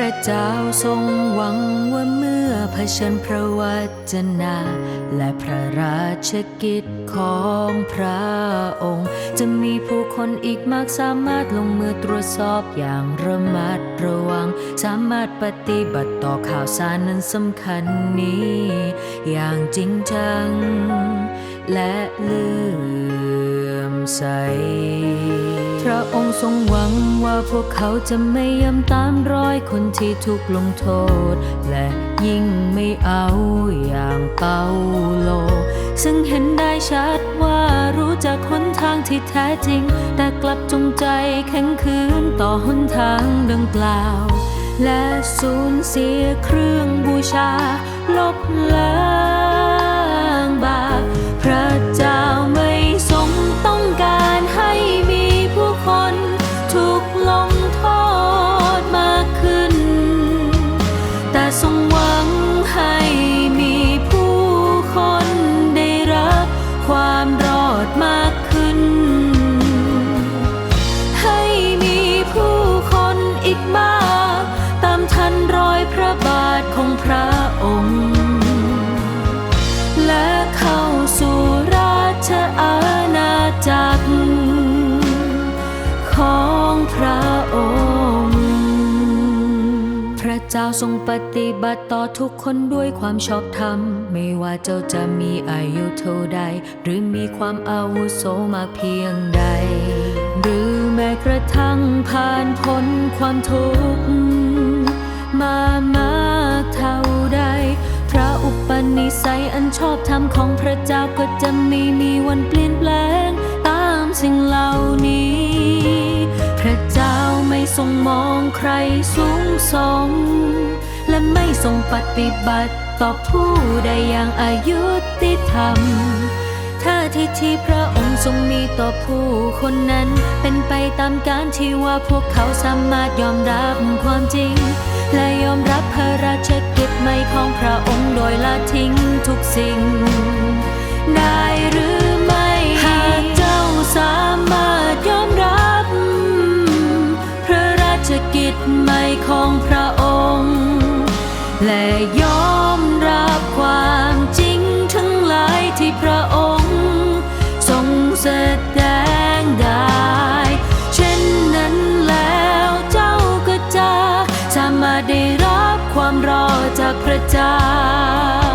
ระเจ้าทรงหวังว่าเมื่อเผชิญพระวจนาและพระราชกิจของพระองค์ จะมีผู้คนอีกมากสามารถลงมือตรวจสอบอย่างระมัดระวัง สามารถปฏิบัติต่อข่าวสารนั้นสำคัญนี้ อย่างจริงจัง และเลื่อมใส ระองค์ทรงหวังว่าพวกเขาจะไม่ยำตามรอยคนที่ถูกลงโทษ และยิ่งไม่เอาอย่างเปาโล ซึ่งเห็นได้ชัดว่ารู้จักหนทางที่แท้จริง แต่กลับจงใจแข็งขืนต่อหนทางดังกล่าว และสูญเสียเครื่องบูชาลบล้าง อยพระบาทของพระองค์ และเข้าสู่ราชอาณาจักร ของพระองค์ พระเจ้าทรงปฏิบัติต่อทุกคนด้วยความชอบธรรม ไม่ว่าเจ้าจะมีอายุเท่าใด หรือมีความอาวุโสมากเพียงใด หรือแม้กระทั่งผ่านพ้นความทุกข์ มามากเท่าใด พระอุปนิสัยอันชอบธรรมของพระเจ้าก็จะไม่มีวันเปลี่ยนแปลง ตามสิ่งเหล่านี้ พระเจ้าไม่ทรงมองใครสูงส่งและไม่ทรงปฏิบัติต่อผู้ใดอย่างอายุติธรรมท่าทีที่พระ ทรงมีต่อผู้คนนั้น เป็นไปตามการที่ว่าพวกเขาสามารถยอมรับความจริง และยอมรับพระราชกิจใหม่ของพระองค์โดยละทิ้งทุกสิ่ง ได้หรือไม่หากเจ้าสามารถยอมรับ พระราชกิจใหม่ของพระองค์ และยอมรับความจริงทั้งหลายที่พระองค์ รับความรอจากพระเจ้า